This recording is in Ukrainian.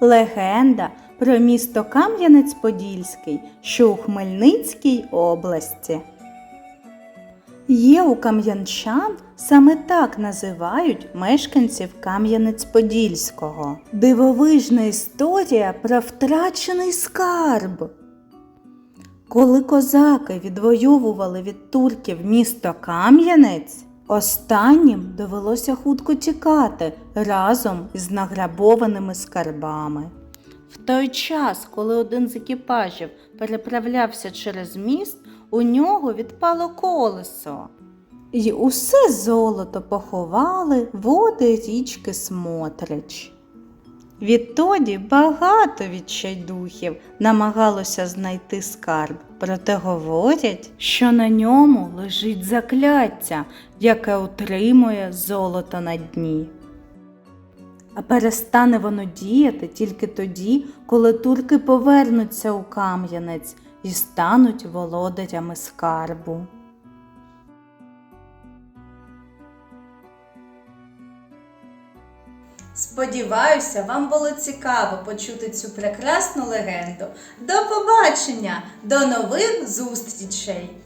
Легенда про місто Кам'янець-Подільський, що у Хмельницькій області. Є у кам'янчан саме так називають мешканців Кам'янець-Подільського. Дивовижна історія про втрачений скарб. Коли козаки відвоювали від турків місто Кам'янець, останнім довелося хутко тікати разом із награбованими скарбами. В той час, коли один з екіпажів переправлявся через міст, у нього відпало колесо. І усе золото поховали води річки Смотрич. Відтоді багато відчайдухів намагалося знайти скарб, проте говорять, що на ньому лежить закляття, яке утримує золото на дні. А перестане воно діяти тільки тоді, коли турки повернуться у Кам'янець і стануть володарями скарбу. Сподіваюся, вам було цікаво почути цю прекрасну легенду. До побачення, до нових зустрічей!